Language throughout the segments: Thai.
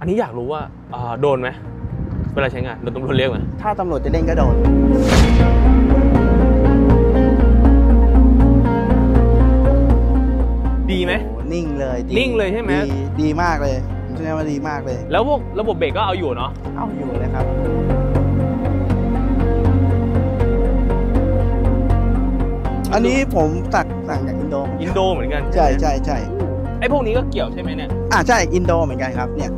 อันนี้อยากรู้ว่าอ่าโดนไหมเวลาใช้งานโดนตำรวจเรียกไหมถ้าตำรวจจะเล่นก็โดน ดีไหมโอ้นิ่งเลยดีนิ่งเลยใช่ไหม ดีดีมากเลยผมใช่ว่าดีมากเลย แล้วพวกระบบเบรกก็เอาอยู่เนาะเอาอยู่เลยครับ อันนี้ผมตักสั่งจากอินโดอินโดเหมือนกันใช่ไหมใช่ใช่ไอ้พวกนี้ก็เกี่ยวใช่ไหมเนี่ย อ่าใช่อินโดเหมือนกันครับเนี่ย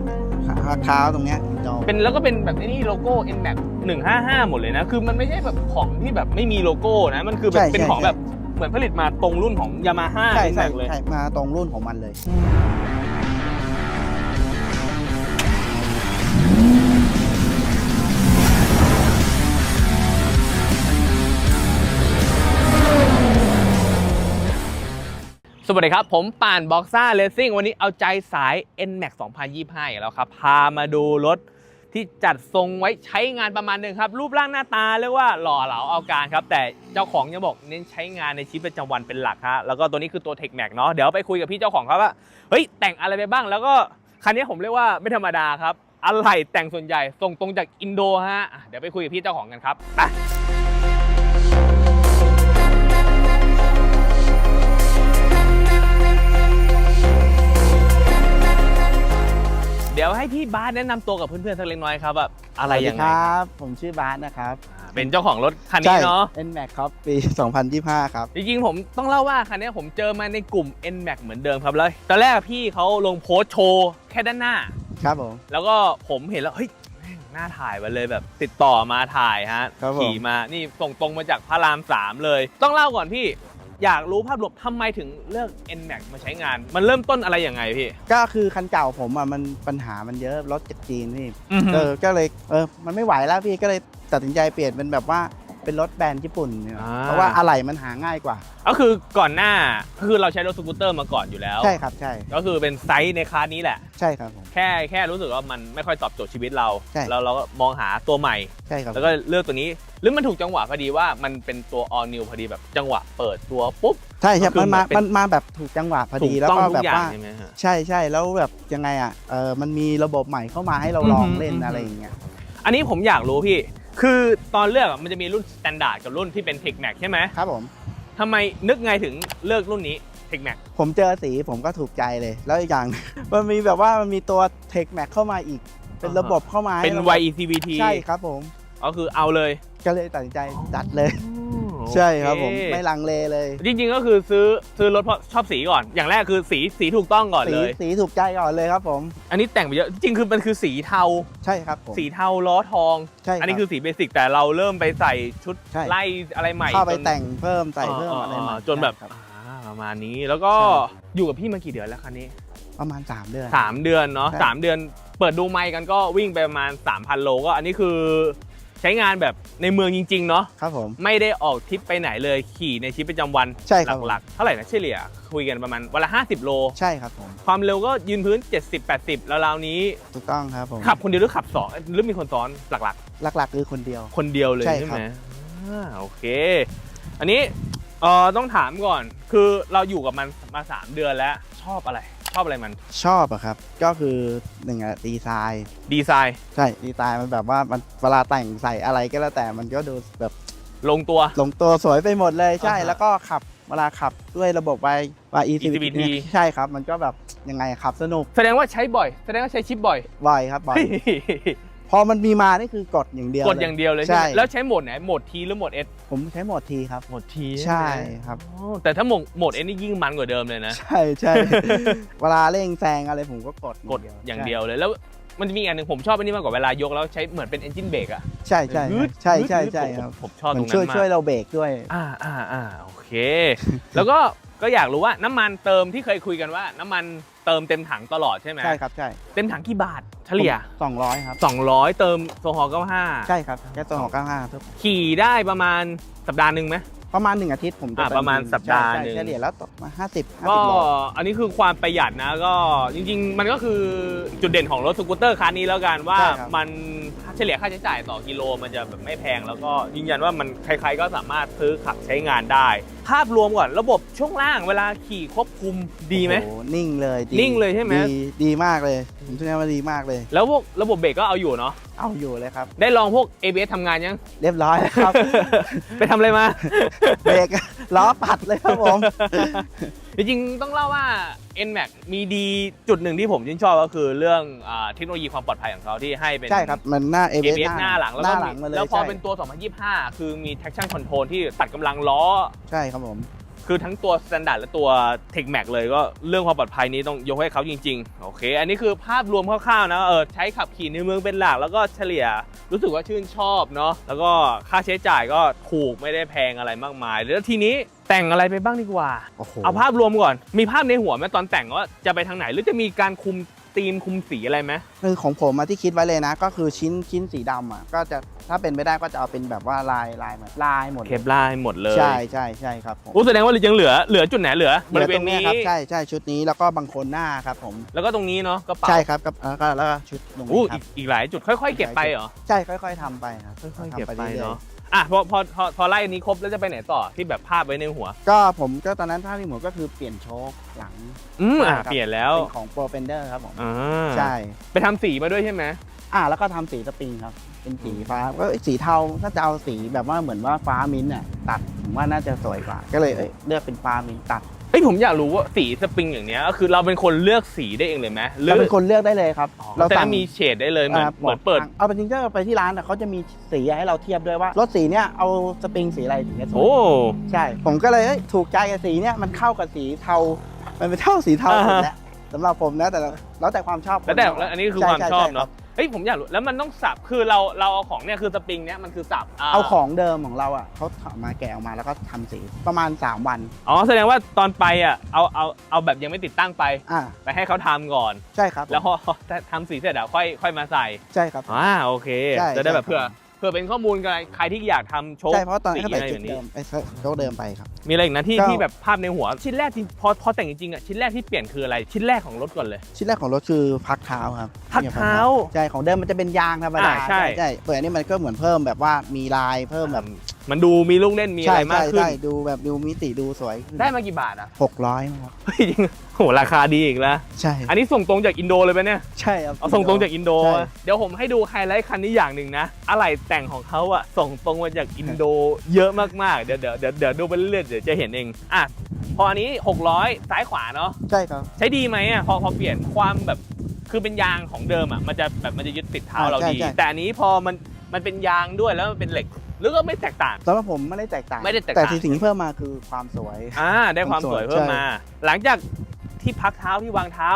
ขาเท้าตรงเนี้ยอินโดเป็นแล้วก็เป็นแบบไอ้นี่โลโก้ n m a x 155 หมดเลยนะ คือมันไม่ใช่แบบของที่แบบไม่มีโลโก้นะ มันคือแบบใช่เป็นใช่ของใช่แบบเหมือนผลิตมาตรงรุ่นของยามาฮ่าใช่ n ใช่ m a x เลย ใช่มาตรงรุ่นของมันเลย สวัสดีครับ ผมป่านบ็อกซ่าเลสซิ่งวันนี้เอาใจสาย NMAX 2025อีกแล้วครับ พามาดูรถที่จัดทรงไว้ใช้งานประมาณหนึ่งครับ รูปร่างหน้าตาเรียกว่าหล่อเหลาเอาการครับ แต่เจ้าของยังบอกเน้นใช้งานในชีวิตประจำวันเป็นหลักฮะแล้วก็ตัวนี้คือตัว Tech Max เนาะเดี๋ยวไปคุยกับพี่เจ้าของครับว่าเฮ้ยแต่งอะไรไปบ้าง แล้วก็คันนี้ผมเรียกว่าไม่ธรรมดาครับอะไรแต่งส่วนใหญ่ส่งตรงจากอินโดฮะเดี๋ยวไปคุยกับพี่เจ้าของกันครับไป ให้พี่บาสแนะนำตัวกับเพื่อนๆสักเล็กน้อยครับว่าอะไรยังสไงวัสดีครับ ผมชื่อบาสนะครับอ่าเป็นเจ้าของรถคันนี้เนาะใช่ NMAX ครับปี 2025 ครับ จริงๆ ผมต้องเล่าว่าคันนี้ผมเจอมาในกลุ่ม NMAX เหมือนเดิมครับแล้วตอนแรกพี่เขาลงโพสต์โชว์แค่ด้านหน้า ครับผม แล้วก็ผมเห็นแล้วเฮ้ยแม่งน่าถ่ายมาเลยแบบ ติดต่อมาถ่ายฮะครับผม ขี่มานี่ส่งตรงมาจากพระรามสามเลย ต้องเล่าก่อนพี่ อยากรู้ภาพรวมทำไมถึงเลือก NMAX มาใช้งาน มันเริ่มต้นอะไรยังไงพี่ ก็คือคันเก่าผมอะมันปัญหามันเยอะรถจากจีนพี่อือฮึ เออก็เลยเออมันไม่ไหวแล้วพี่ก็เลยตัดสินใจเปลี่ยนเป็นแบบว่าเป็นรถแบรนด์ญี่ปุ่นเนี่ยเพราะว่าอะไหล่มันหาง่ายกว่า ก็คือก่อนหน้าก็คือเราใช้รถสกูตเตอร์มาก่อนอยู่แล้ว ใช่ครับใช่ก็คือเป็นไซส์ในคลาสนี้แหละ ใช่ครับผม แค่แค่รู้สึกว่ามันไม่ค่อยตอบโจทย์ชีวิตเรา ใช่ แล้วเราก็มองหาตัวใหม่ ใช่ครับ แล้วก็เลือกตัวนี้ หรือมันถูกจังหวะพอดีว่ามันเป็นตัว all new พอดีแบบจังหวะเปิดตัวปุ๊บ ใช่ใช่ก็คือมันมาเป็น มันมาแบบถูกจังหวะพอถูดีกแล้วต้องก็ทุแบกบอย่างว่า ใช่ไหมฮะ ใช่ใช่แล้วแบบยังไงอะเออมันมีระบบใหม่เข้ามาให้เราลองอือฮึเล่นอือฮึอะไรอย่างเงี้ย อันนี้ผมอยากรู้พี่ คือตอนเลือกอะมันจะมีรุ่น standard กับรุ่นที่เป็น Tech Max ใช่ไหมครับผม ทำไมนึกไงถึงเลือกรุ่นนี้ Tech Max ผมเจอสีผมก็ถูกใจเลย แล้วอีกอย่าง มันมีแบบว่ามันมีตัว Tech Max เข้ามาอีก เป็นระบบเข้ามาให้เป็นรา YECVT ใช่ครับผมก็คือเอาเลยก็เลยตัดสินใจจัดเลย ใช่ครับผมโอเไม่ลังเลเลย จริงๆก็คือซื้อซื้อรถเพราะชอบสีก่อน อย่างแรกคือสีสีถูกต้องก่อนสีเลย สีถูกใจก่อนเลยครับผม อันนี้แต่งไปเยอะจริงๆคือมันคือสีเทาใช่ครับผมสีเทาล้อทองใช่รับอันนี้คือสีเบสิกแต่เราเริ่มไปใส่ชุดใช่ไล่อะไรใหม่เข้าไปจนแต่งเพิ่มใส่เพิ่มอะไรใหม่จนแบบใช่ครัอ่า ประมาณนี้แล้วก็ใช่อยู่กับพี่มากี่เดือนแล้วคันนี้ ประมาณ 3 เดือน 3 เดือนเนาะใช่สามเดือน เปิดดูไมค์กันก็วิ่งไปประมาณ 3,000 โลก็อันนี้คือใช้งานแบบในเมืองจริง ๆ เนาะครับผมไม่ได้ออกทริปไปไหนเลยขี่ในชีวิตประจำวันใช่ครับหลักๆเท่าไหร่นะเฉลี่ย คุยกันประมาณวันละ 50 โล ใช่ครับผมความเร็วก็ยืนพื้น 70-80 แล้วราวๆนี้ถูกต้องครับผมขับคนเดียวหรือขับสองหรือมีคนซ้อนหลักหลักๆคือคนเดียวๆคนเดียวเลยใช่ใช่ครับไหมอ่าโอเค อันนี้ เอ่อต้องถามก่อน คือเราอยู่กับมันมา3เดือนแล้วชอบอะไร ชอบอะไรมัน ชอบอะครับ ก็คือหนึ่งอะดีไซน์ดีไซน์ ใช่ดีไซน์มันแบบว่ามันเวลาแต่งใส่อะไรก็แล้วแต่มันก็ดูแบบลงตัว ลงตัวสวยไปหมดเลยใช่ อ่าฮะแล้วก็ขับเวลาขับด้วยระบบ Y Y E ECVT ใช่ครับ มันก็แบบยังไงขับสนุกแสดงว่าใช้บ่อย แสดงว่าใช้ชิปบ่อย บ่อยครับบ่อย พอมันมีมานี่คือกดอย่างเดียวกดอย่างเดียวเลยใช่ไหมใช่ แล้วใช้โหมดไหนโหมดทีหรือโหมดเอสผมใช้โหมดทีครับ โหมดทีใช่ครับ แต่ถ้าโหมดโหมดเอสนี่ยิ่งมันกว่าเดิมเลยนะ ใช่ใช่ เวลาเร่งแซงอะไรผมก็กดกดอย่างเดียวเลยแล้วมันจะมีอีกอันหนึ่งผมชอบอันนี้มากกว่าเวลายกแล้วใช้เหมือนเป็นเอนจินเบรกอะใช่ใช่ฮึดใช่ใช่ฮึดใช่ผมครับผมชอบตมัรนงนั้ช่วยนมากช่วยเราเบรกด้วย อ่าอ่าอ่าโอเค แล้วก็ก็อยากรู้ว่าน้ำมันเติมที่เคยคุยกันว่าน้ำมัน เติมเต็มถังตลอดใช่ไหมใช่ครับใช่เต็มถังกี่บาทเฉลี่ยสองร้อยครับ 200 เติมโซฮอล์95 ใช่ครับแค่ตัวของ95ทุกขี่ได้ประมาณสัปดาห์หนึ่งไหม ประมาณหนึ่งอาทิตย์ผมจะอ่าเติประมาณสัปดาห์ใช่หนึ่งใช่เฉลี่ยแล้วตกมา 50ก็50โลอันนี้คือความประหยัดนะก็จริง ๆ มันก็คือจุดเด่นของรถสกูตเตอร์คันนี้แล้วกันว่าใช่ครับมันเฉลี่ยค่าใช้จ่ายต่อกิโลมันจะแบบไม่แพงแล้วก็ยืนยันว่ามันใครๆก็สามารถซื้อขับใช้งานได้ภาพรวมก่อนระบบช่วงล่างเวลาขี่ควบคุมดีไหม โอ้โนิ่งเลยดีนิ่งเลยใช่ไหม ดีดีมากเลย ผมคิดว่าดีมากเลย แล้วพวกระบบเบรกก็เอาอยู่เนาะเอาอยู่เลยครับ ได้ลองพวก ABS ทำงานยัง เรียบร้อยแล้วครับ ไปทำอะไรมา เบรกล้อปัดเลยครับผม จริงๆต้องเล่าว่า NMAX มีดีจุดหนึ่งที่ผมชื่นชอบก็คือเรื่องอาเทคโนโลยีความปลอดภัยของเขาที่ให้เป็น ใช่ครับ มันหน้า ABS ABS หน้าหลังแล้วหก็น้าหมีลังมาเลยแล้วพอใช่เป็นตัว 2025 คือมี traction control ที่ตัดกำลังล้อ ใช่ครับผม คือทั้งตัว Standard และตัว Tech Max เลยก็เรื่องความปลอดภัยนี้ต้องยกให้เขาจริงๆ โอเค อันนี้คือภาพรวมคร่าวๆนะเออใช้ขับขี่ในเมืองเป็นหลัก แล้วก็เฉลี่ยรู้สึกว่าชื่นชอบเนาะแล้วก็ค่าใช้จ่ายก็ถูกไม่ได้แพงอะไรมากมาย แล้วทีนี้แต่งอะไรไปบ้างดีกว่า โอ้โห เอาภาพรวมก่อน มีภาพในหัวไหมตอนแต่งว่าจะไปทางไหนหรือจะมีการคุม ธีมคุมสีอะไรไหมคือของผมมาที่คิดไว้เลยนะ ก็คือชิ้นชิ้นสีดำอะก็จะถ้าเป็นไปได้ก็จะเอาเป็นแบบว่าลายลายเหมือนลายหมดเคปลาร์ให้หมดเลยใช่ใช่ใช่ครับผมอู้แสดงว่ายังเหลือเหลือจุดไหนเหลือเหบลือริเวตณรงเนี้นี้ยครับใช่ใช่ชุดนี้แล้วก็บางคนหน้าครับผม แล้วก็ตรงนี้เนาะกระเป๋าใช่ครับกับแล้วก็แล้วก็ชุดตรงอู้นี้คอีรับกอีกหลายจุดค่อย ๆ เก็บไปเหรอใช่ค่อย ๆทำไปครับค่อยๆทำเก็บไปรื่อยๆเนาะ อะพอพอพอพอไล่อันนี้ครบแล้วจะไปไหนต่อที่แบบภาพไว้ในหัว ก็ผมก็ตอนนั้นภาพที่ผมก็คือเปลี่ยนโชคหลังอืมอะใช่ครับเปลี่ยนแล้วเป็นของโปรเฟนเดอร์ครับผมอ่าใช่ไปทำสีมาด้วยใช่ไหม อ่าแล้วก็ทำสีสปริงครับ เป็นสีฟ้าก็สีเทาถ้าจะเอาสีแบบว่าเหมือนว่าฟ้ามิ้นท์น่ะตัดผมว่าน่าจะสวยกว่า ก็เลยเอ้ยเลือกเป็นฟ้ามิ้นท์ตัด เอ้ยผมอยากรู้ว่าสีสปริงอย่างเนี้ยก็คือเราเป็นคนเลือกสีได้เองเลยไหมหรืเราอเป็นคนเลือกได้เลยครับ เราแต่มีเฉดได้เลยเหมือนอ่าเหมือนเปิด เอาเป็นจริงๆถ้าเราไปที่ร้านน่ะเขาจะมีสีให้เราเทียบด้วยว่ารถสีเนี้ยเอาสปริงสีอะไรถึงจะสวย โอ้ ใช่ ผมก็เลยเอ้ยถูกใจกับสีเนี้ยมันเข้ากับสีเทา มันเป็นเท่าสีเทาอ่าหมฮะดแล้วสำหรับผมนะแต่แล้วแต่ความชอบแล้วแต่คแล้วอันนี้คือใความชอบใเนาะ เฮ้ยผมอยากรู้แล้วมันต้องสับคือเราเราเอาของเนี่ยคือสปริงเนี่ยมันคือสับเอาของเดิมของเราอะเขาถอดมาแกะออกมาแล้วก็ทำสีประมาณ 3 วัน อ๋อแสดงว่าตอนไปอะเอาเอาเอาแบบยังไม่ติดตั้งไป อ่าไปให้เขาทำก่อน ใช่ครับแล้วพอทำสีเสร็จอะค่อยค่อยมาใส่ใช่ครับ อ่าโอเค ใช่จะได้แบบใช่เพื่อครับ เพื่อ เป็นข้อมูลกับใครที่อยากทำโชว์ใช่เพราะตอนนั้นก็สีไปอะไรจุแบดบนี้เดิมไปโชคเดิมไปครับ มีอะไรอีกนะที่ก็ที่แบบภาพในหัว ชิ้นแรกที่พอพอแต่งจริงๆอะชิ้นแรกที่เปลี่ยนคืออะไรชิ้นแรกของรถก่อนเลย ชิ้นแรกของรถคือพักเท้าครับพักเท้าใช่ของเดิมมันจะเป็นยางธรรมดาอ่าใช่ใช่เปิดอันนี้มันก็เหมือนเพิ่มแบบว่ามีลายเพิ่มแบบมันดูมีลูกเล่นมีอะไรมากใช่ขึ้นใช่ดูแบบดูมิติดูสวยขึ้นได้มากี่บาทอะหกร้อยครับเฮ้ยจริงโหราคาดีอีกแล้ว ใช่ อันนี้ส่งตรงจากอินโดเลยไหมเนี่ย ใช่ครับ เอาส่งตรงจากอินโด ใช่ เดี๋ยวผมให้ดูไฮไลท์คันนี้อย่างหนึ่งนะ อะไรแต่งของเขาอะส่งตรงมาจากอินโดเยอะมากๆ เดี๋ยวเดี๋ยวเดี๋ยวเดี๋ยวดูไปเรื่อยๆเดี๋ยวจะเห็นเอง อะ พออันนี้ 600 ซ้ายขวาเนาะ ใช่ครับ ใช้ดีไหมอะพอพอเปลี่ยนความแบบ คือเป็นยางของเดิมอะมันจะแบบมันจะยึดติดเท้าเราดีแต่อันนี้พอมันมันเป็นยางด้วยแล้วมันเป็นเหล็กหรือก็ไม่แตกต่าง สำหรับผมไม่ได้แตกต่างไม่ได้แตกต่างแต่ที่สิ่งที่เพิ่มมาคือความสวย อ่าได้ความสวยเพิ่มมา หลังจาก ที่พักเท้าที่วางเท้า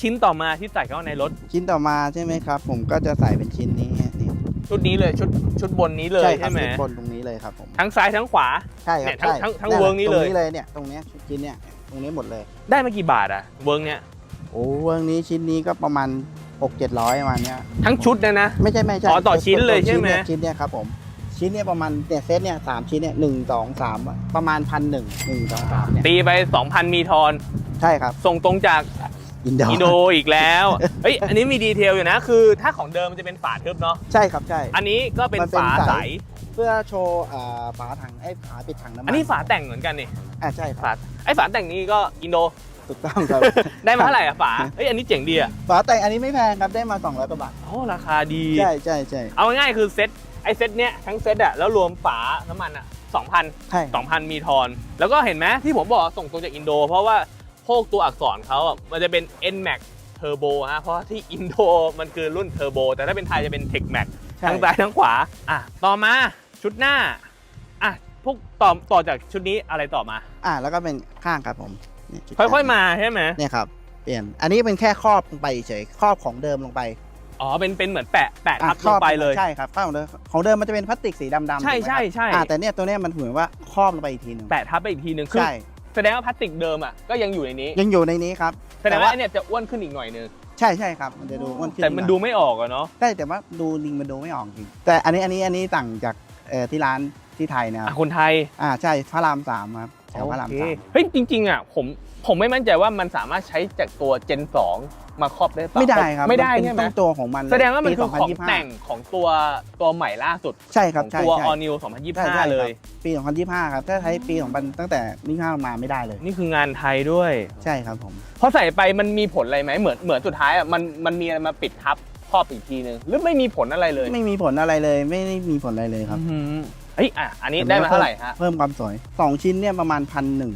ชิ้นต่อมาที่ใส่เข้าในรถ ชิ้นต่อมาใช่ไหมครับ ผมก็จะใส่เป็นชิ้นนี้นี่ชุดนี้เลยชุดชุดบนนี้เลยครัใช่ไหมชุดบนตรงนี้เลยครับผมทั้งซ้ายทั้งขวาใช่ครัเนี่บยทั้งใช่ทั้งทั้งยเวิร์กนี้เลยตรงนี้เลยเนี่ยตรงเนี้ยชุดชิ้นเนี่ยตรงนี้หมดเลย ได้มากี่บาทอะเวิร์กเนี้ยโอ้เวิร์กนี้ชิ้นนี้ก็ประมาณ6 7 0 0ประมาณเนี้ยทั้งชุดเนยนะไม่ใช่ไม่ใช่อ๋อต่อชิ้นเลยใช่ไหมชิ้นเนี่ยครับผมชิ้นเนี่ยประมาณเนี่ยเซตเนี่ยสามชิ้นเนี่ยหนึ่งสองสามประมาณพันหนึ่งหนึ่งสองสามเนี่ยตีไป2,000มีทอน ใช่ครับ ส่งตรงจากอินโดอินโดอีกแล้ว เฮ้ย อันนี้มีดีเทลอยู่นะ คือถ้าของเดิมมันจะเป็นฝาทึบเนาะ ใช่ครับ ใช่ อันนี้ก็เป็นมันเป็นฝาใสใส เพื่อโชว์อ่าฝาถังไอ้ฝาปิดถังน้ำมัน อันนี้ฝาแต่งเหมือนกันนี่ อ่าใช่ครับฝาไอ้ฝาแต่งนี้ก็อินโด ถูกต้องครับ ได้มาเท่าไหร่อะฝา เฮ้ย อันนี้เจ๋งดีอะฝาแต่งอันนี้ไม่แพงครับ ได้มา200กว่าบาท โอ้ ราคาดี ใช่ใช่ใช่เอาง่ายๆคือเซ็ตไอ้เซ็ตเนี้ยทั้งเซ็ตอะแล้วรวมฝาน้ำมันอะ2,000ใช่2,000 มีทอน แล้วก็เห็นไหมที่ผมบอกส่งตรงจากอินโด เพราะว่า พวกตัวอักษรเขาอะมันจะเป็น NMAX Turbo ฮะเพราะที่อินโดมันคือรุ่นเทอร์โบแต่ถ้าเป็นไทยจะเป็น Tech Max ใช่ทั้งซ้ายทั้งขวาอะต่อมาชุดหน้าอะพวกต่อต่อจากชุดนี้อะไรต่อมา อ่าแล้วก็เป็นข้างครับผมเนี่ยจุดค่อยๆมาใช่ไหมเนี่ยครับเปลี่ยนอันนี้เป็นแค่ครอบลงไปเฉยครอบของเดิมลงไปอ๋อเป็นเป็นเหมือนแปะแปะอะทับคลรงอบไปเลยใช่ครับครอบของเดิมของเดิมมันจะเป็นพลาสติกสีดำๆใช่ถูกไหมใช่ครับใช่อ่าแต่เนี่ยตัวเนี้ยมันเหมือนว่าครอบลงไปอีกทีหนึ่งแปะทับไปอีกทีหนึ่งคือใช่ แสดงว่าพลาสติกเดิมอะก็ยังอยู่ในนี้ ยังอยู่ในนี้ครับแสดงว่าไอ้เนี่ยจะอ้วนขึ้นอีกหน่อยนึงใช่ใช่ครับมันจะดูอ้วนขึ้นแต่มันดูไม่ออกอะเนาะได้แต่ว่าดูลิงมันดูไม่ออกจริงแต่อันนี้อันนี้อันนี้ต่างจากเอ่อที่ร้านที่ไทยนะคอะรับคนไทยอ่าใช่พระรามสามครับถวพระรามโอเคสามเฮ้ยจริงๆอะผม ผมไม่มั่นใจว่ามันสามารถใช้จากตัว Gen 2 มาครอบได้เปล่าไม่ได้ครับไม่ได้นเป็นใช่ไหมต้องตัวของมันเลยแสดงว่ามันปีคือของ2025แต่งของตัวตัวใหม่ล่าสุด ใช่คขรับองใช่ตัวใช่ All New ใช่ใช่2025 เลยครับปี 2025 ครับ ถ้าใช้ปี2000ตั้งแต่25มาไม่ได้เลย นี่คืองานไทยด้วย ใช่ครับผมพอใส่ไปมันมีผลอะไรไหมเหมือนเหมือนสุดท้ายอะมันมันมีอะไรมาปิดทับครอบอีกทีนึงหรือไม่มีผลอะไรเลย ไม่มีผลอะไรเลยไม่ได้มีผลอะไรเลยครับอื้อหือเฮ้ยอะอันนี้ได้มาเท่าไหร่ฮะเพิ่มความสวย 2 ชิ้นเนี่ยประมาณพันหนึ่ง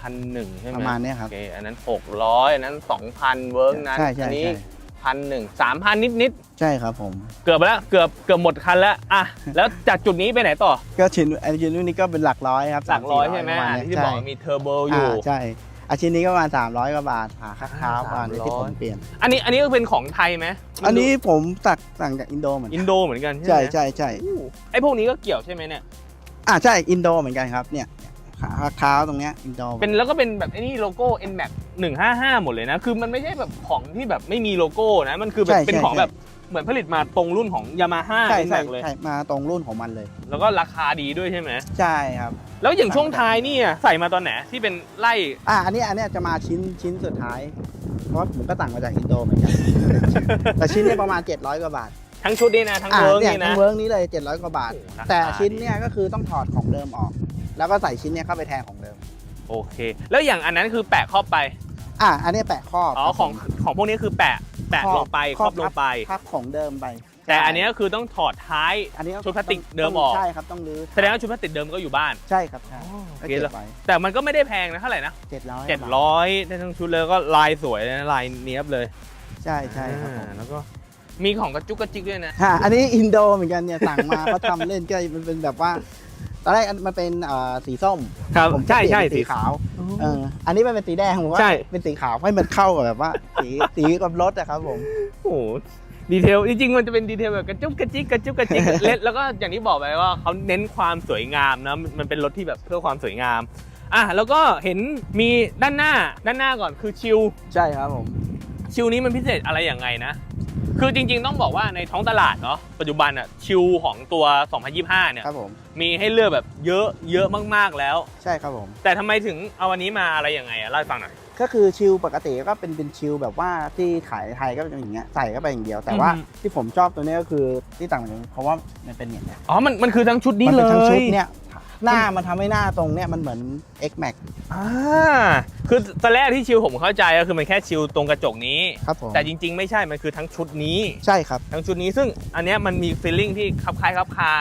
พันหนึ่งใช่ไหมประมาณเนี้ยครับโอเคอันนั้นหกร้อยอันนั้นสองพันเวิร์กนั้นใช่ใช่อันี้ใช่ พันหนึ่งสามพันนิดนิดใช่ครับผม ๆเกือบไปแล้วเกือบเกือบหมดคันแล้วอะแล้วจากจุดนี้ไปไหนต่อก็ชิ้นไอชิ้นนี้ก็เป็นหลักร้อยครับหลักร้อย300ใช่ไหมประาณอะเนี้ยที่ใช่บอกว่ามีเทอร์โบอยู่อ่าใช่อาชิ้นนี้ก็ประมาณ300กว่าบาทหาค่าเท้าประมาณนี้ที่ผม300เปลี่ยน อันนี้อันนี้ก็เป็นของไทยไหมอันนี้ผมสั่งสั่งจากอินโดเหมือนอิกันนโดเหมือนกันใช่ไหมใช่ใช่อู้ไอพวกนี้ก็เกี่ยวใช่ไหมเนี่ย อ่าใช่อินโดเหมือนกันครับเนี่ย ขาเท้าตรงเนี้ยอินโดเป็นแล้วก็เป็นแบบไอ้นี่โลโก้ NMAX 155 หมดเลยนะ คือมันไม่ใช่แบบของที่แบบไม่มีโลโก้นะ มันคือแบบใช่เป็นใช่ของใช่แบบเหมือนผลิตมาตรงรุ่นของ Yamaha ใช่ใช่ NMAX เลยใช่มาตรงรุ่นของมันเลย แล้วก็ราคาดีด้วยใช่ไหมใช่ครับ แล้วอย่างช่วงท้ายนี่อะใส่มาตอนไหนที่เป็นไล่อ่าอันนี้อันเนี้ยจะมาชิ้นชิ้นสุดท้ายเพราะผมก็สั่งมาจากอินโดเหมือนกันแต่ชิ้นเนี้ประมาณ 700กว่าบาททั้งชุดนี่นะทั้งอ่าเวิร์กเนี่ยนี่ทั้นะงเวิร์กนี้เลย 700 กว่าบาทโอ้โหราคาแต่ชิ้นดีเนี้ยก็คือต้องถอดของเดิมออก แล้วก็ใส่ชิ้นเนี้ยเข้าไปแทนของเดิม โอเค แล้วอย่างอันนั้นคือแปะครอบไป อ่าอันเนี้ยแปะครอบอ๋อของของพวกนี้คือแปะแปะลงไปครอบลงไป ทับของเดิมไปแต่อันนี้ก็คือต้องถอดท้ายอันนี้ชุดพลาสติกต้องเดิมออกใช่ครับต้องรื้อแสดงว่าชุดพลาสติกเดิมก็อยู่บ้านใช่ครับใช่โอก็เคเก็แล้วบไว้แต่มันก็ไม่ได้แพงนะเท่าไหร่นะเจ็ดร้อยเจ็ดร้อยได้ทั้งชุดเลยก็ลายสวยเลยนะลายเนี้ยบเลย ใช่ใช่ครับผมอ่าแล้วก็มีของกระจุกกระจิกด้วยนะค่ะอันนี้อินโดเหมือนกันเนี่ยสั่งมาเขาทำเล่นก็มันเป็นแบบว่า ตอนแรกมันเป็นเอ่อสีส้มครับผมก็ใช่เปลี่ยนใช่เป็นสีสีขาว เอออันนี้มันเป็นสีแดงผมว่าใช่ เป็นสีขาวให้มันเข้ากับแบบว่า สีสีกับรถอะครับผม โอ้โหดีเทลจริงๆมันจะเป็นดีเทลแบบกระจุกกระจิกกระจุกกระจิก เล็ดแล้วก็อย่างที่บอกไปว่าเขาเน้นความสวยงามนะมันเป็นรถที่แบบเพื่อความสวยงามอะแล้วก็เห็นมีด้านหน้าด้านหน้าก่อนคือชิลใช่ครับผม ชิลนี้มันพิเศษอะไรอย่างไงนะ คือจริงๆต้องบอกว่าในท้องตลาดเนาะปัจจุบันอะชิลของตัว 2025 เนี่ยครับผม มีให้เลือกแบบเยอะเยอะมากๆแล้ว ใช่ครับผม แต่ทำไมถึงเอาอันนี้มาอะไรยังไงอะเล่าให้ฟังหน่อย ก็คือชิลปกติก็เป็นเป็นชิลแบบว่าที่ขายไทยก็เป็นอย่างเงี้ยใส่เข้าไปอย่างเดียว แต่ว่าอืม ที่ผมชอบตัวเนี้ยก็คือที่ต่างกันเพราะว่ามันเป็นอย่างเงี้ยอ๋อมันมันคือทั้งชุดนี้มัเลยเป็นทั้งชุดเนี่ย หน้ามันทำให้หน้าตรงเนี้ยมันเหมือน X Max อ่าคือตอนแรกที่ชิลผมเข้าใจก็คือมันแค่ชิลตรงกระจกนี้ ครับผมแต่จริง ๆ ไม่ใช่ มันคือทั้งชุดนี้ ใช่ครับ ทั้งชุดนี้ซึ่งอันเนี้ยมันมีฟีลลิ่งที่คลับคล้ายคลับคา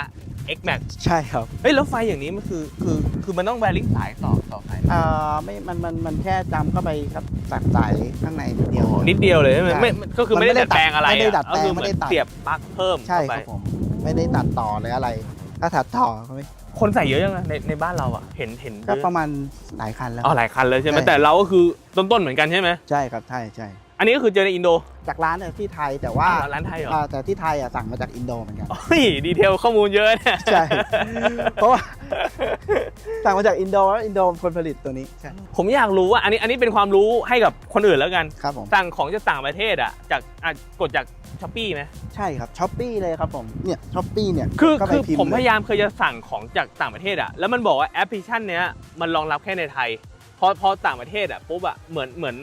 X Max ใช่ครับเฮ้ยแล้วไฟอย่างนี้มันคือคือคือมันต้องแวริ่งสายต่อต่อไฟเอ่อไม่มันมันมันแค่จำเข้าไปครับตัดสายข้างในนิดเดียว นิดเดียวเลยใช่ไหมใช่ไม่ก็คือไม่ได้มันไม่ได้ดัดแปลงอะไรไม่ได้อะดัดแปลงก็คือเหไม่มือได้นตัด เสียบปลั๊กเพิ่มใช่เข้าคไปรับผม ไม่ได้ตัดต่อหรืออะไร ถ้าตัดต่อก็ไม่คนใส่เยอะยังไงในในบ้านเราอะเห็นเห็นก็เยอะประมาณหลายคันแล้วอ๋อหลายคันเลยใช่ไหมใช่แต่เราก็คือต้นๆเหมือนกันใช่ไหม ใช่ครับใช่ใช่ อันนี้ก็คือเจอในอินโด จากร้านเนี่ยที่ไทยแต่ว่าอ้าวร้านไทยเหรออ่าแต่ที่ไทยอะสั่งมาจากอินโดเหมือนกันโอ้ยดีเทลข้อมูลเยอะเนี่ยใช่เพราะว่าสั่งมาจากอินโดแล้วอินโดเป็นคนผลิตตัวนี้ใช่ผมอยากรู้ว่าอันนี้อันนี้เป็นความรู้ให้กับคนอื่นแล้วกันครับผมสั่งของจากต่างประเทศอะจากอะกดจากช้อปปี้ไหมใช่ครับช้อปปี้เลยครับผมเนี่ยช้อปปี้เนี่ยคือก็ไปคือพิพ์ผมพเลยยายามเคยจะสั่งของจากต่างประเทศอะแล้วมันบอกว่าแอปพลิเคชันเนี้ยมันรองรับแค่ในไทยพอพอต่างประเทศอะปุ๊บอะเหมือนเหมือน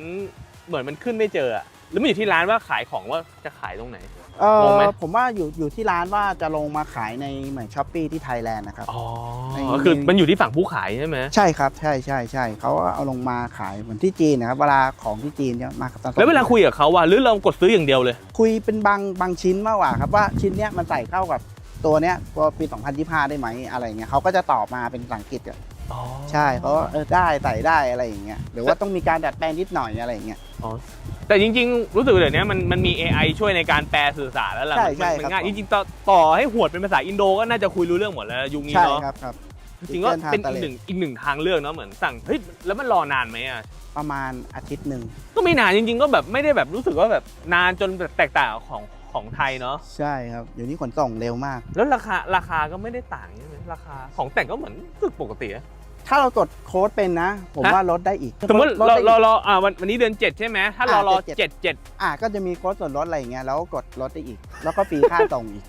เหมือนมันขึ้นไม่เจออะหรือมันอยู่ที่ร้านว่าขายของว่าจะขายตรงไหนเองงไหม อผมว่าอยู่อยู่ที่ร้านว่าจะลงมาขายในเหมือนช้อปปี้ที่ไทยแลนด์นะครับ อ๋อในก็คือมันอยู่ที่ฝั่งผู้ขายใช่ไหมใช่ครับ ใช่ใช่ใช่เขาเอาลงมาขายเหมือนที่จีนนะครับเวลาของที่จีนเนี่ยมากับแล้วเวลาคุยกับเขาว่าหรือเรากดซื้ออย่างเดียวเลย คุยเป็นบางบางชิ้นมากกว่าครับว่าชิ้นเนี้ยมันใส่เข้ากับตัวเนี้ยตัวปี 2025 ได้ไหมอะไรเงี้ยเขาก็จะตอบมาเป็นภาษาอังกฤษอะ ใช่เขาก็เออได้ใส่ได้อะไรอย่างเงี้ยหรือว่าต้องมีการดัดแปลงนิดหน่อยอะไรอย่างเงี้ย แต่จริงๆ รู้สึกเดี๋ยวนี้มันมันมี AI ช่วยในการแปลสื่อสารแล้วล่ะใช่มันใช่มันครับ ง่ายผมจริงๆต่อต่อให้หวดเป็นภาษาอินโดก็น่าจะคุยรู้เรื่องหมดแล้วยุคนี้ใช่เนาะครับครับ จริงๆก็ Google เป็นอีก Translate หนึ่งอีกหนึ่งทางเลือกเนาะเหมือนสั่งเฮ้ยแล้วมันรอนานไหมอะประมาณอาทิตย์หนึ่งก็ไม่นานจริง ๆ ก็แบบไม่ได้แบบรู้สึกว่าแบบนานจนแบบแตกต่างกับของของไทยเนาะใช่ครับเดี๋ยวนี้ขนส่งเร็วมาก แล้วราคาราคาก็ไม่ได้ต่างใช่ไหมราคาของแต่งก็เหมือนรู้สึกปกติอะ ถ้าเรากดโค้ดเป็นนะ ผมฮะว่าลดได้อีกสมมติลดเราได้อีก เราเราอ่าวันวันนี้เดือนเจ็ดใช่ไหมถ้าเราอ่ารอเจ็ด เจ็ดเจ็ดอะก็จะมีโค้ดส่วนลดอะไรอย่างเงี้ยแล้วก็กดลดได้อีก แล้วก็ฟรีค่าส่งอีก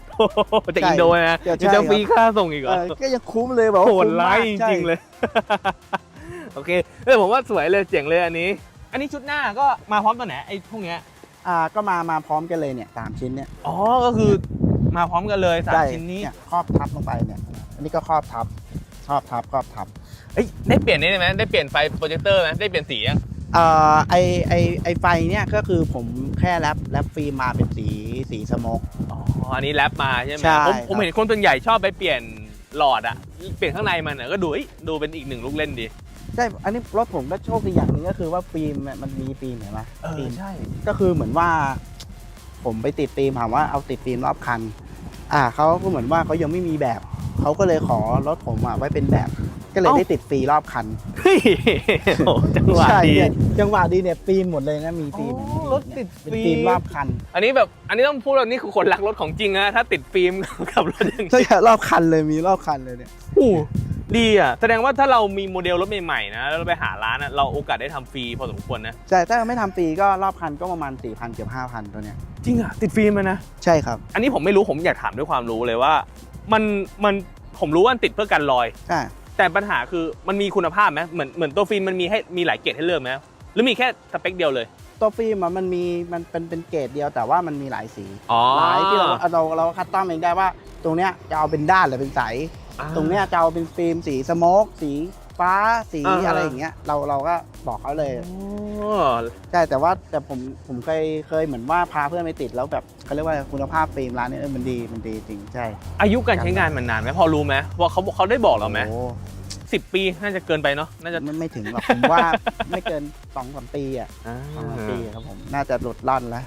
จากใช่อินโดนะเดี๋ยวใช่ยังจะครับฟรีค่าส่งอีกเหรเอออก็ยังคุ้มเลยบอกว่าโหดคุ้มมร้ายกจใช่ริงๆเลย โอเคเออผมว่าสวยเลยเจ๋งเลยอันนี้ อันนี้ชุดหน้าก็มาพร้อมตัวไหนไอ้พวกเนี้ยอ่าก็มามาพร้อมกันเลยเนี่ยสามชิ้นเนี่ยอ๋อก็คือมาพร้อมกันเลยสามได้ชิ้นนี้ เยครอบทับลงไปเนี่ย อันนี้ก็ครอบทับครอบทับครอบทับ เอ้ยได้เปลี่ยนนี่ได้ไหมได้เปลี่ยนไฟโปรเจคเตอร์ไหมได้เปลี่ยนสียังเอ่อไอไอไอไฟเนี่ยก็คือผมแค่แรปแรปฟิล์มมาเป็นสีสีสโมก อ๋ออันนี้แรปมาใช่ไหมใช่ผมผมครับเห็นคนส่วนใหญ่ชอบไปเปลี่ยนหลอดอะเปลี่ยนข้างในมันอะก็ดูเอ้ยดูเป็นอีกหนึ่งลูกเล่นดีใช่ อันนี้รถผมก็โชคดีอย่างหนึงก็คือว่าฟิล์มเนี่ยมันมีฟิล์มเห็นไหมฟิล์ม ใช่ ก็คือเหมือนว่า ผมไปติดฟิล์มถามว่าเอาติดฟิล์มรอบคัน อ่าเขาก็เหมือนว่าเขายังไม่มีแบบ เขาก็เลยขอรถผมอะไว้เป็นแบบ ก็เลยได้ติดฟรีรอบคันเฮ้ยโอ้จังหวะใช่ดีเนี่ยจังหวะดีเนี่ยฟิล์มหมดเลยนะมีฟิล์มอ๋อรถติดเป็นฟิล์ม ฟิล์มรอบคันอันนี้แบบอันนี้ต้องพูดว่านี่คือคนรักรถของจริงนะถ้าติดฟิล์มกับรถอย่างใช่นี้รอบคันเลยมีรอบคันเลยเนี่ย โอ้ดีอะ แสดงว่าถ้าเรามีโมเดลรถใหม่ๆนะ แล้วเราไปหาร้านอะเราโอกาสได้ทำฟรีพอสมควรนะ ใช่ถ้าไม่ทำฟรีก็รอบคันก็ประมาณ4 0 0 0เกือบ5,000 ตัวเนี้ยจริงอะ ติดฟิล์มอะนะ ใช่ครับ อันนี้ผมไม่รู้ผมอยากถามด้วยความรู้เลยว่า มันมันผมรู้ว่ามันติดเพื่อกันรอยใช่ แต่ปัญหาคือมันมีคุณภาพไหมเหมือนเหมือนตัวฟิล์มมันมีให้มีหลายเกรดให้เลือกไหมหรือมีแค่สเปคเดียวเลย ตัวฟิล์มอะมันมีมันเป็นเป็นเกรดเดียวแต่ว่ามันมีหลายสีอ๋อ หลายที่เราเราเราคัสตอมเองได้ว่า ตรงเนี้ยจะเอาเป็นด้านหรือเป็นใส ตรงเนี้ยจะเอาเป็นฟิล์มสีสโมกสี ฟ้าสีอ่าฮะ อะไรอย่างเงี้ยเราเราก็บอกเขาเลยอ๋อใช่แต่ว่าแต่ผมผมเคยเคยเหมือนว่าพาเพื่อนไปติดแล้วแบบเขาเรียกว่าคุณภาพฟิล์มร้านนี้เออมันดีมันดีจริงใช่อายุการใช้งานมันนานไหมพอรู้ไหมว่าเขาเขาได้บอกเราไหมโอ้ สิบปีน่าจะเกินไปเนาะน่าจะไม่ไม่ถึงหรอก ผมว่าไม่เกินสองสามปีอะอ่าสองสามปีครับผมน่าจะหลุดล่อนแล้ว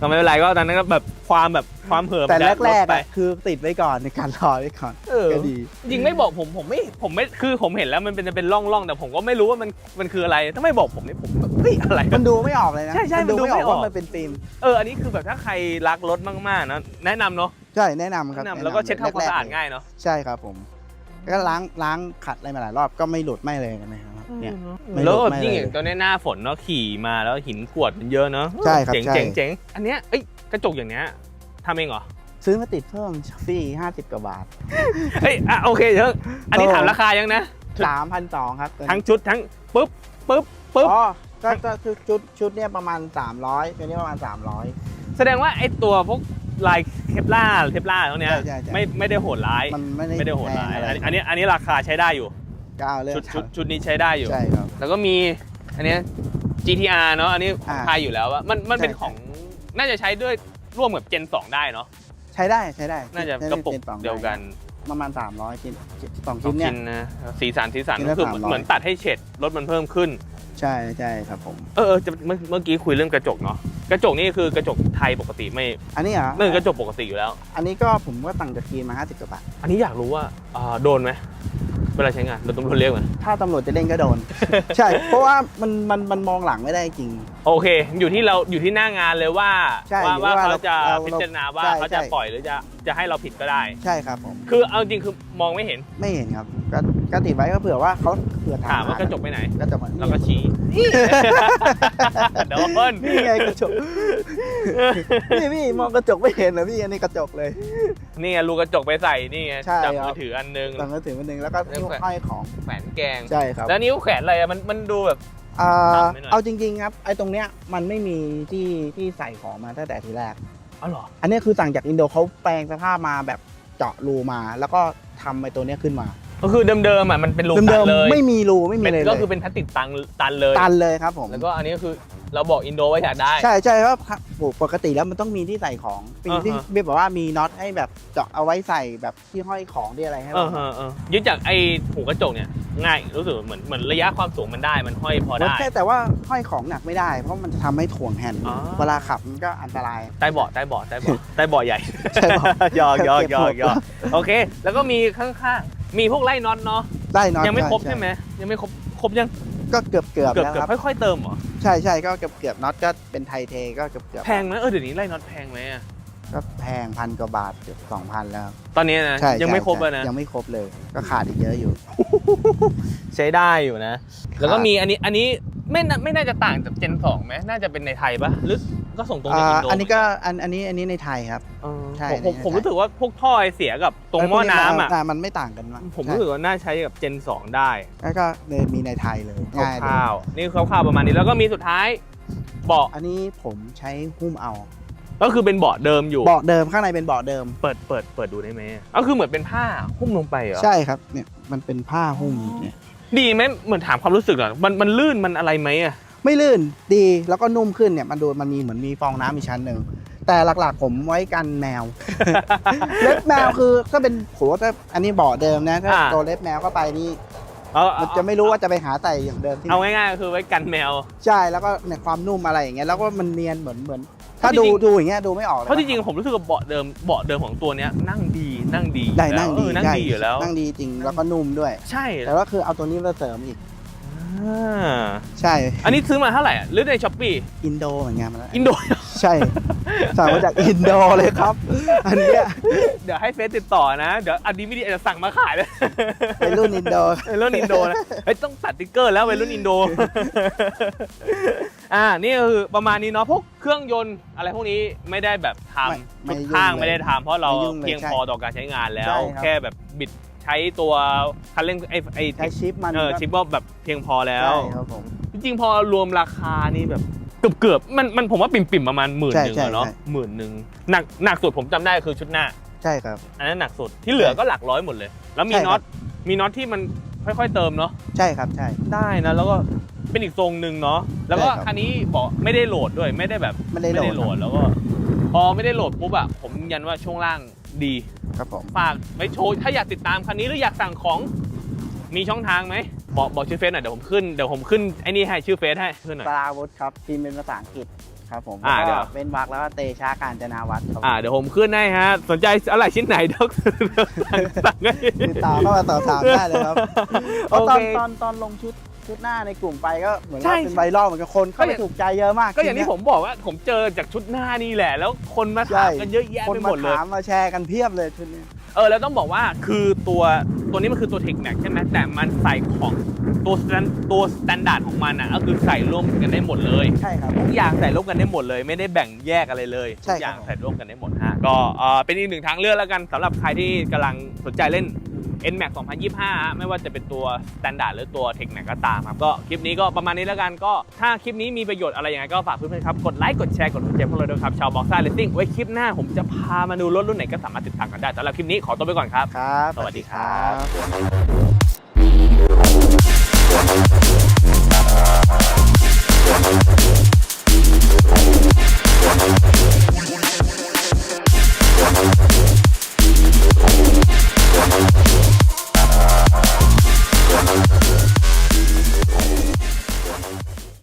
ก็ไม่เป็นไรก็ตอนนั้นก็แบบความแบบความเห่อแต่มันจะแรกลดๆไปอะคือติดไว้ก่อนในการรอไว้ก่อนเออก็ดีจริงไม่บอกผมผมไม่ผมไม่คือผมเห็นแล้วมันเป็นเป็นร่องร่องๆแต่ผมก็ไม่รู้ว่ามันมันคืออะไรถ้าไม่บอกผมนี่ผมแบบเฮ้ยอะไรมันดูไม่ออกเลยนะใช่ใช่มันดูไม่ออกว่ามันเป็นฟิล์มเอออันนี้คือแบบถ้าใครรักรถมากๆนะแนะนำเนาะใช่แนะนำครับแนะนำนะแล้วก็เช็ดทำความสะอาดแรๆเลยง่ายเนาะใช่ครับผม ก็ล้างล้างขัดอะไรมาหลายรอบก็ไม่หลุดไม่เลยนะครับเนี่ย ไม่แล้วลดแบบไม่ยิ่งเลยอย่างตอนนี้หน้าฝนเนาะขี่มาแล้วหินกรวดมันเยอะเนาะใช่ครับเจ๋งใช่ เจ๋งเจ๋งอันเนี้ยเอ้ยกระจกอย่างเนี้ยทำเองเหรอซื้อมาติดเพิ่มฟรีห้าสิบกว่าบาทเฮ้ยอะโอเคเถอะอันนี้ครับถามราคายังนะ สามพันสองครับตัวนี้ทั้งชุดทั้งปุ๊บปุ๊บ ปุ๊บ อ๋อก็ก็ชุดชุดชุดเนี่ยประมาณ300ตัวนี้ประมาณ300แสดงว่าไอ้ตัวพวก ลายเทปล่าเทปล่าเท่าเนี้ยใช่ใช่ใช่ ไม่ไม่ได้โหดร้ายมันไม่ได้ไม่ได้โหดร้ายแพงอะไรอันนี้อันนี้อันนี้ราคาใช้ได้อยู่ก็เอาเรื่องชุดชุดชุดนี้ใช้ได้อยู่ ใช่ครับ แล้วก็มีอันเนี้ย GTR เนาะอันนี้ของอ่าไทยอยู่แล้วว่ามันมันเป็นใช่ของน่าจะใช้ด้วยร่วมกับ Gen 2 ได้เนาะใช้ได้ใช้ได้น่าจะใช้กระปุกป็สองเดียวกัน ประมาณ 300ชิ้นสองสอชิ้งนเนี่ย ชิ้นนะสีสันสีสันชิ้นก็ละคือเหมือน300 เหมือนตัดให้เฉดรถมันเพิ่มขึ้น ใช่ใช่ครับผม เออเออจะเมื่อเมื่อกี้คุยเรื่องกระจกเนาะกระจกนี่คือกระจกไทยปกติไม่อันนี้เหรอนั่นคือกระจกปกติอยู่แล้ว อันนี้ก็ผมก็ต่างจากจีนมา 50กว่าบาท อันนี้อยากรู้ว่าอ่าโดนไหมเวลาใช้งานโดนตำรวจเรียกไหมถ้าตำรวจจะเล่นก็โดน ใช่ เพราะว่ามันมันมันมองหลังไม่ได้จริง โอเค อยู่ที่เราอยู่ที่หน้างานเลยว่าใช่ว่าอยู่ว่าว่าเขาเราจะเราพิจารณาว่าใช่เขาจะใช่ ปล่อยหรือจะจะให้เราผิดก็ได้ ใช่ครับผมคือเอาจริงคือมองไม่เห็นไม่เห็นครับก็ก็ติดไว้ก็เผื่อว่าเขาเผื่อถาถามมว่ากระจกไปไหนกระจกมันเราก็ชี้โดนนี่ไงกระจกนี่พี่มองกระจกไม่เห็นเหรอพี่อันนี้กระจกเลย นี่ไงรูกระจกไปใส่นี่ไงใช่จับครับ มือถืออันนึงตอนนั้นถึงวันหนึ่งแล้วก็นิ้วห้อยของแขวนแกง ใช่ครับ แล้วนิ้วแขวนอะไรอะมันมันดูแบบ อ่าถามไม่หน่อย เอาจริง ๆ ครับไอ้ตรงเนี้ยมันไม่มีที่ที่ใส่ของมาตั้งแต่ทีแรก อ๋อเหรอ อันนี้คือสั่งจากอินโดเขาแปลงสภาพมาแบบเจาะรูมา แล้วก็ทำไอ้ตัวเนี้ยขึ้นมาก็คือเดิมๆอะมันเป็นรูเดิตัมนเลยๆไม่มีรูไม่มีเป็นเลยก็คือเลยเป็นพลาสติกตันตันเลย ตันเลยครับผม แล้วก็อันนี้ก็คือ เราบอกอินโดว่าอยากได้ ใช่ใช่เพราะปกติแล้วมันต้องมีที่ใส่ของปีอ่าฮะที่เบียบอกว่ามีน็อตให้แบบเจาะเอาไว้ใส่แบบที่ห้อยของที่อะไรให้เอเราอเออเออยึดจากไอ้หูกระจกเนี่ยง่ายรู้สึกเหมือนเหมือนระยะความสูงมันได้มันห้อยพอได้แค่แต่ว่าห้อยของหนักไม่ได้ เพราะมันจะทำให้ถ่วงแฮนด์อ๋อเวลาขับมันก็อันตรายใต้เบาะใต้เบาะใต้เบาะใต้เบาะใหญ่ใช่ปะหยอกหยอกหยอกเก็บหมดหยอกโอเค แล้วก็มีข้างๆมีพวกไล่น็อตเนาะได้น็อตยังไม่ครบใช่ไหมยังไม่ครบครบยังก็เกือบเกือบเกือบแล้วเกือครับบค่อยๆเติมเหรอ ใช่ใช่ก็เกือบเกือบน็อตก็เป็นไทเทก็เกือบเกือบแพงไหมเออเดี๋ยวนี้ไล่น็อตแพงไหมอะก็แพงพันกว่าบาทเกือบสองพันแล้วตอนนี้นะใช่ยังไม่ครบใช่เลยนะ ยังไม่ครบเลย ก็ขาดอีกเยอะอยู่ ใช้ได้อยู่นะ แล้วก็ครับมีอันนี้อันนี้ไม่น่าไม่น่าจะต่างจากเจนสองไหมน่าจะเป็นในไทยปะหรือ ก็ส่งตรงจากอ่าอินโดอันนี้ก็อันอันนี้อันนี้ในไทยครับเออใช่ผมผมในผมไทยรู้สึกว่าพวกท่อไอเสียกับตรงหม้อน้ำอะ มันไม่ต่างกันมากผมรู้สึกว่าน่าใช้กับเจน 2 ได้แล้วก็เลยมีในไทยเลยง่ายเลยคร่าวๆนี่คร่าวๆประมาณนี้แล้วก็มีสุดท้ายเบาะอันนี้ผมใช้หุ้มเอาก็คือเป็นเบาะเดิมอยู่ เบาะเดิมข้างในเป็นเบาะเดิม เปิดเปิดเปิดดูได้ไหมก็คือเหมือนเป็นผ้าหุ้มลงไปเหรอใช่ครับเนี่ยมันเป็นผ้าหุ้มเนี่ยดีไหมเหมือนถามความรู้สึกเหรอมันมันลื่นมันอะไรไหมอะ ไม่ลื่นดีแล้วก็นุ่มขึ้นเนี่ยมันดูมันมีเหมือนมีฟองน้ำอีกชั้นหนึ่งแต่หลักๆ ผมไว้กันแมว เล็บแมวคือถ้าเป็นโหถ้าอันนี้เบาะเดิมนะถ้าอ่าตัวเล็บแมวเข้าไปนี่เอามันจะไม่รู้ว่าจะไปหาใส่อย่างเดิมที่ไหน เอาง่ายๆก็คือไว้กันแมว ใช่แล้วก็เนี่ยความนุ่มอะไรอย่างเงี้ยแล้วก็มันเนียนเหมือนเหมือน ถ้าเพราะดูจริงๆดูอย่างเงี้ยดูไม่ออกเลยเพราะจริงๆผมรู้สึกว่าเบาะเดิมเบาะเดิมของตัวเนี้ยนั่งดีนั่งดีได้อยู่แล้วนั่งดีเออนั่งใช่ดีอยู่แล้ว นั่งดีจริงแล้วก็นุ่มด้วย ใช่แต่ว่าคือเอาตัวนี้มาเสริมอีกอ่า ใช่ อันนี้ซื้อมาเท่าไหร่อะหรือในช้อปปี้อินโดเหมือนกันมาแล้วอินโด ใช่ สั่งมาจากอินโดเลยครับ อันเนี้ยเดี๋ยวให้เฟซติดต่อนะ เดี๋ยวอันนี้ไม่ดีอาจจะสั่งมาขายเลยเป็นรุ่นอินโด เป็นรุ่นอินโดนะเฮ้ยต้องตัดติ๊กเกอร์แล้วเป็นรุ่นอินโด อ่า นี่ก็คือประมาณนี้เนาะพวกเครื่องยนต์ อะไรพวกนี้ไม่ได้แบบทไม่ำไม่ทุกข้างยุ่งเลยไม่ได้ทำเพราะเราไม่ยุ่งเลยเพียงใช่พอต่อการใช้งานแล้ใช่ว ครับ แค่แบบบิด ใช้ตัวคันเร่งไอ้ไอ้ใช้ชิปมันเออก็ชิปว่าแบบเพียงพอแล้ว ใช่ครับผม จริงๆ พอรวมราคานี่แบบเกือบเกือบๆมันมันผมว่าปิ่มๆประมาณหมื่นใช่หนึ่งใช่อะเนาะใช่หมื่นหนึ่งหนักหนักสุดผมจำได้คือชุดหน้า ใช่ครับ อันนั้นหนักสุดที่เหลือก็หลักร้อยหมดเลย แล้วมีใช่ครับน็อตมีน็อตที่มันค่อยๆเติมเนาะใช่ครับใช่ได้นะแล้วก็เป็นอีกทรงหนึ่งเนาะแล้วก็ใช่ครับคันนี้บอกไม่ได้โหลดด้วยไม่ได้แบบไม่ได้โหลดโหลดแล้วก็พอไม่ได้โหลดปุ๊บอะผมยืนยันว่าช่วงล่างดี ครับผม ฝากไว้โชว์ถ้าอยากติดตามคันนี้หรืออยากสั่งของมีช่องทางไหมบอกบอกชื่อเฟซหน่อยเดี๋ยวผมขึ้นเดี๋ยวผมขึ้นไอ้นี่ให้ชื่อเฟซให้ขึ้นหน่อยปราวุธครับพิมพ์เป็นภาษาอังกฤษครับผมอ่าแล้วเดี๋ก็ยว เป็นวักแล้วก็เตชาการจนาวัฒน์ครับอ่าเดี๋ยวผมขึ้นให้ฮะ สนใจอะไรชิ้นไหนเดี๋ยวสั่งสั่งให้ ติดต่อเข้ามาสอบถามได้เลยครับเพโอราะตอนเค ตอนตอนลงชุด ชุดหน้าในกลุ่มไปก็เหมือนใช่ว่าเป็นไวรัลเหมือนกับคนเข้าก็อไปย่างถูกใจเยอะมากก็อย่างที่ทีผเนี้มบอกว่าผมเจอจากชุดหน้านี่แหละ แล้วคนมาถามกันเยอะแยะคนไปหมามดเลยถามมาแชร์กันเพียบเลยชุดนี้เออแล้วต้องบอกว่าคือตัวตัวนี้มันคือตัวเทคแม็กใช่ไหมแต่มันใส่ของตัวสแตนตัวสแตนดาร์ดของมันอะก็คือใส่ร่วมกันได้หมดเลยใช่ครับทุกอย่างใส่ร่วมกันได้หมดเลย ไม่ได้แบ่งแยกอะไรเลยใช่ทุกอย่างครับใส่ร่วมกันได้หมดฮะก็เอ่อเป็นอีกหนึ่งทางเลือกแล้วกันสำหรับใครที่กำลังสนใจเล่น NMAX 2025ฮะไม่ว่าจะเป็นตัว Standard หรือตัว Tech Max ก็ตามครับ ก็คลิปนี้ก็ประมาณนี้แล้วกันก็ถ้าคลิปนี้มีประโยชน์อะไรยังไงก็ฝากเพื่อนๆครับ กดไลค์กดแชร์กดหัวใจพวกเราด้วยครับ ชาวบ็อกซ่าเลสซิ่งไว้คลิปหน้าผมจะพามาดูรถรุ่นไหนก็สามารถติดตามกันได้สำหรับคลิปนี้ขอตัวไปก่อนครับ ครับ สวัสดีครับบ